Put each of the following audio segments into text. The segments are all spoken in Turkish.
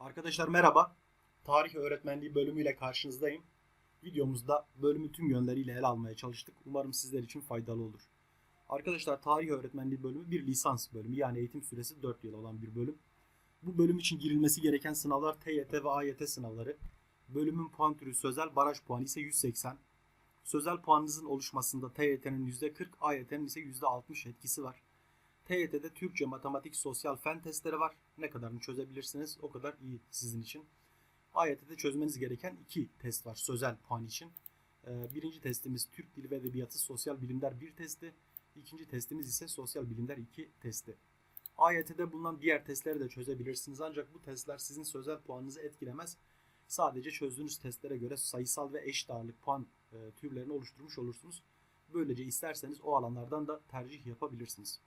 Arkadaşlar merhaba. Tarih öğretmenliği bölümüyle karşınızdayım. Videomuzda bölümü tüm yönleriyle ele almaya çalıştık. Umarım sizler için faydalı olur. Arkadaşlar tarih öğretmenliği bölümü bir lisans bölümü yani eğitim süresi 4 yıl olan bir bölüm. Bu bölüm için girilmesi gereken sınavlar TYT ve AYT sınavları. Bölümün puan türü sözel, baraj puanı ise 180. Sözel puanınızın oluşmasında TYT'nin %40, AYT'nin ise %60 etkisi var. TYT'de Türkçe, matematik, sosyal, fen testleri var. Ne kadarını çözebilirsiniz o kadar iyi sizin için. AYT'de çözmeniz gereken iki test var sözel puan için. Ee, Birinci testimiz Türk Dili ve Edebiyatı Sosyal Bilimler 1 testi. İkinci testimiz ise Sosyal Bilimler 2 testi. AYT'de bulunan diğer testleri de çözebilirsiniz ancak bu testler sizin sözel puanınızı etkilemez. Sadece çözdüğünüz testlere göre sayısal ve eşit ağırlık puan e, türlerini oluşturmuş olursunuz. Böylece isterseniz o alanlardan da tercih yapabilirsiniz.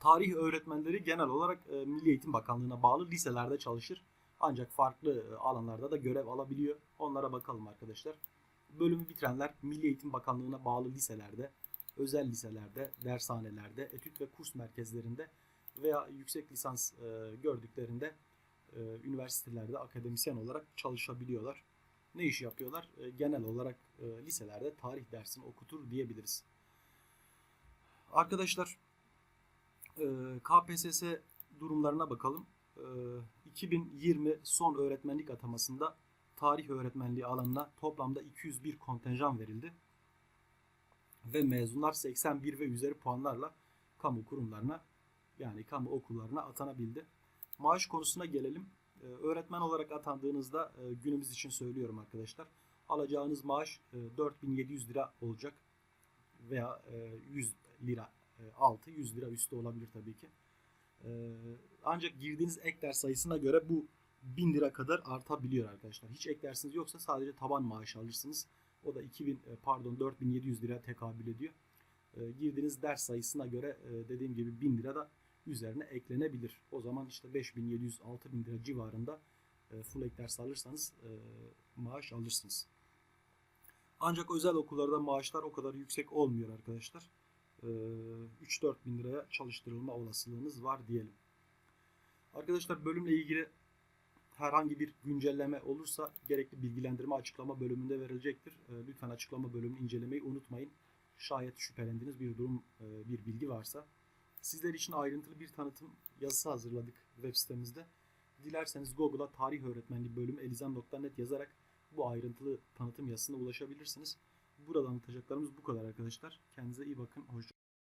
Tarih öğretmenleri genel olarak e, Milli Eğitim Bakanlığı'na bağlı liselerde çalışır. Ancak farklı e, alanlarda da görev alabiliyor. Onlara bakalım arkadaşlar. Bölümü bitirenler Milli Eğitim Bakanlığı'na bağlı liselerde, özel liselerde, dershanelerde, etüt ve kurs merkezlerinde veya yüksek lisans e, gördüklerinde e, üniversitelerde akademisyen olarak çalışabiliyorlar. Ne iş yapıyorlar? E, genel olarak e, liselerde tarih dersini okutur diyebiliriz. Arkadaşlar KPSS durumlarına bakalım. E, 2020 son öğretmenlik atamasında tarih öğretmenliği alanına toplamda 201 kontenjan verildi. Ve mezunlar 81 ve üzeri puanlarla kamu kurumlarına yani kamu okullarına atanabildi. Maaş konusuna gelelim. Ee, öğretmen olarak atandığınızda e, günümüz için söylüyorum arkadaşlar. Alacağınız maaş e, 4700 lira olacak veya e, 100 lira e, altı 100 lira üstü olabilir tabii ki. E, ancak girdiğiniz ek ders sayısına göre bu 1000 lira kadar artabiliyor arkadaşlar. Hiç ek dersiniz yoksa sadece taban maaş alırsınız. O da 2000 e, pardon 4700 lira tekabül ediyor. E, girdiğiniz ders sayısına göre e, dediğim gibi 1000 lira da üzerine eklenebilir. O zaman işte 5700-6000 lira civarında e, full ek ders alırsanız maaş alırsınız. Ancak özel okullarda maaşlar o kadar yüksek olmuyor arkadaşlar. E, 3-4 bin liraya çalıştırılma olasılığınız var diyelim. Arkadaşlar bölümle ilgili herhangi bir güncelleme olursa gerekli bilgilendirme açıklama bölümünde verilecektir. E, Lütfen açıklama bölümünü incelemeyi unutmayın. Şayet şüphelendiğiniz bir durum, e, bir bilgi varsa. Sizler için ayrıntılı bir tanıtım yazısı hazırladık web sitemizde. Dilerseniz Google'a tarih öğretmenliği bölümü elizan.net yazarak bu ayrıntılı tanıtım yazısına ulaşabilirsiniz. Burada anlatacaklarımız bu kadar arkadaşlar. Kendinize iyi bakın. Hoşça